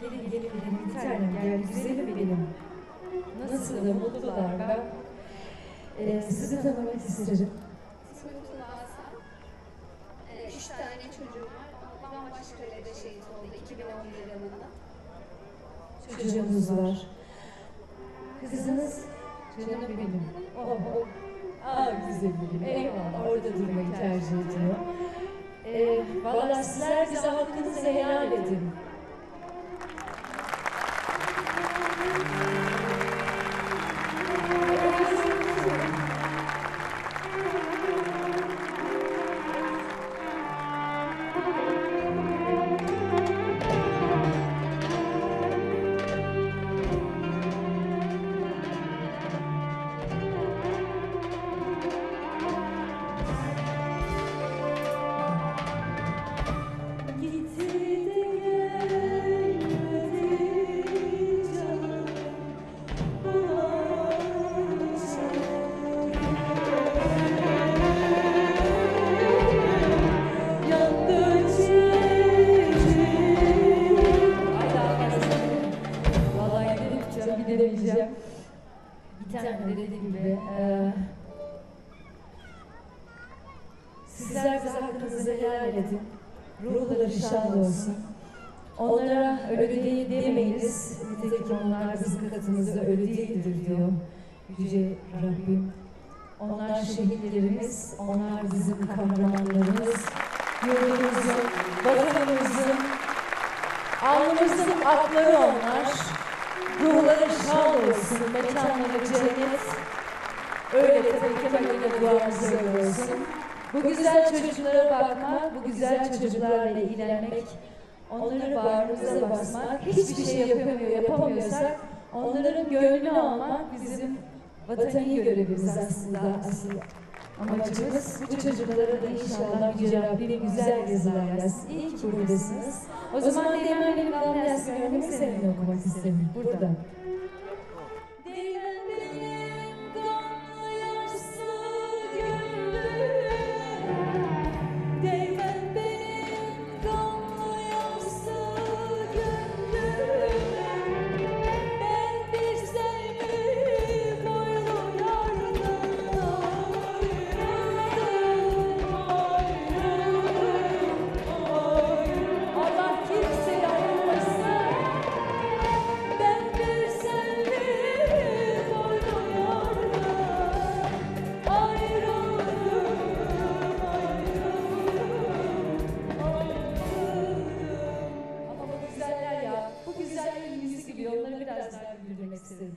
Gelin gelin gelin bir tanem gel güzelim benim. Nasıl mutlular ben. Ee, sizi tanımak isterim. İsmim Tuna Hasan. Ee, üç tane çocuğum 2011 yılında. Çocuğunuz var. Kızınız canım benim. Oh, oh. Aa güzelim. Eyvallah orada durmayı tercih ediyor. Ee, Valla sizler bize hakkınızı helal edin. Sizler bize hakkınızı helal edin. Ruhları şad olsun. Onlara ölü değil demeyiz. Nitekim onlar bizim katımızda ölü değildir diyor Yüce Rabbim. Onlar şehitlerimiz, onlar bizim kahramanlarımız. Yurdumuzun, vatanımızın, alnımızın akları onlar. Ruhları şad olsun, mekanları cennet. Öyle tabii ki Kemal'e duamız öyle olsun. Bu güzel çocuklara bakmak, bu güzel çocuklarla ilgilenmek, onları bağrımıza basmak, hiçbir şey yapamıyor, yapamıyorsak onların gönlünü almak bizim vatani görevimiz aslında asıl amacımız. Bu çocuklara da inşallah Yüce Rabbim güzel yazılar yazsın. İyi ki buradasınız. O zaman Değmen benim Damla Yasin örneğimi seninle okumak istedim. Burada. Gibi onları biraz daha güldürmek istedim.